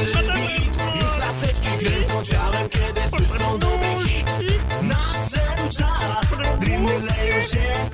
Już laseczki kręcą ciałem, kiedy słyszą dobry hit Nadszedł czas, dreamy leją się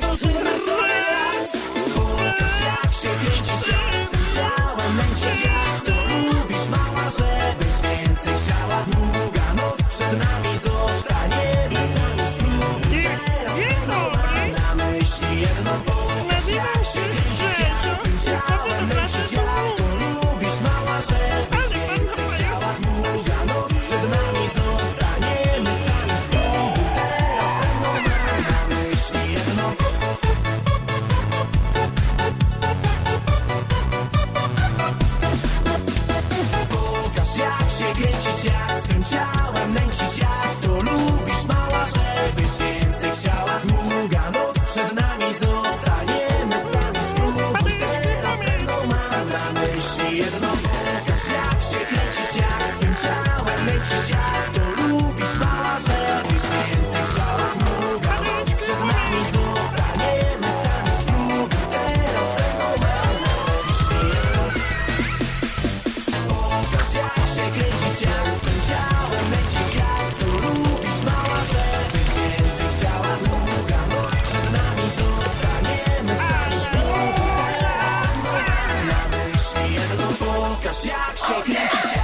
No soy nunca se achei.